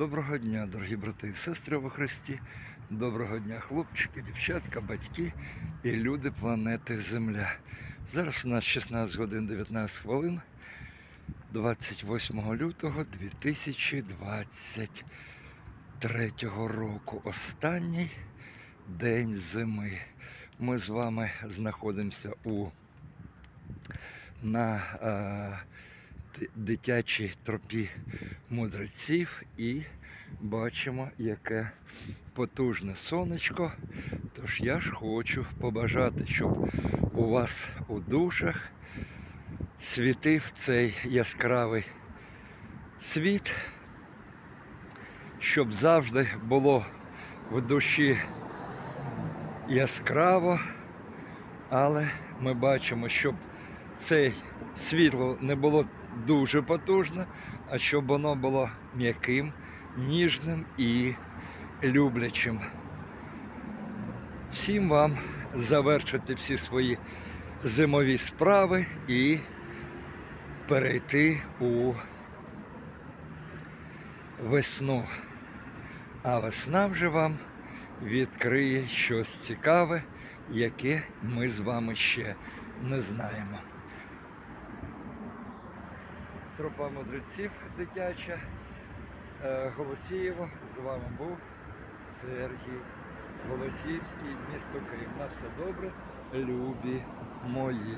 Доброго дня, дорогі брати і сестри во Христі. Доброго дня, хлопчики, дівчатка, батьки і люди планети Земля. Зараз у нас 16 годин 19 хвилин 28 лютого 2023 року. Останній день зими. Ми з вами знаходимося у на е, дитячій тропі мудреців і бачимо, яке потужне сонечко. Тож я ж хочу побажати, щоб у вас у душах світив цей яскравий світ, щоб завжди було в душі яскраво, але ми бачимо, щоб це світло не було дуже потужне, а щоб воно було м'яким, ніжним і люблячим. Всім вам завершити всі свої зимові справи і перейти у весну. А весна вже вам відкриє щось цікаве, яке ми з вами ще не знаємо. Тропа мудреців дитяча. Голосієва. Голосієво. З вами був Сергій Голосіївський, місто Київ. На все добре, любі мої.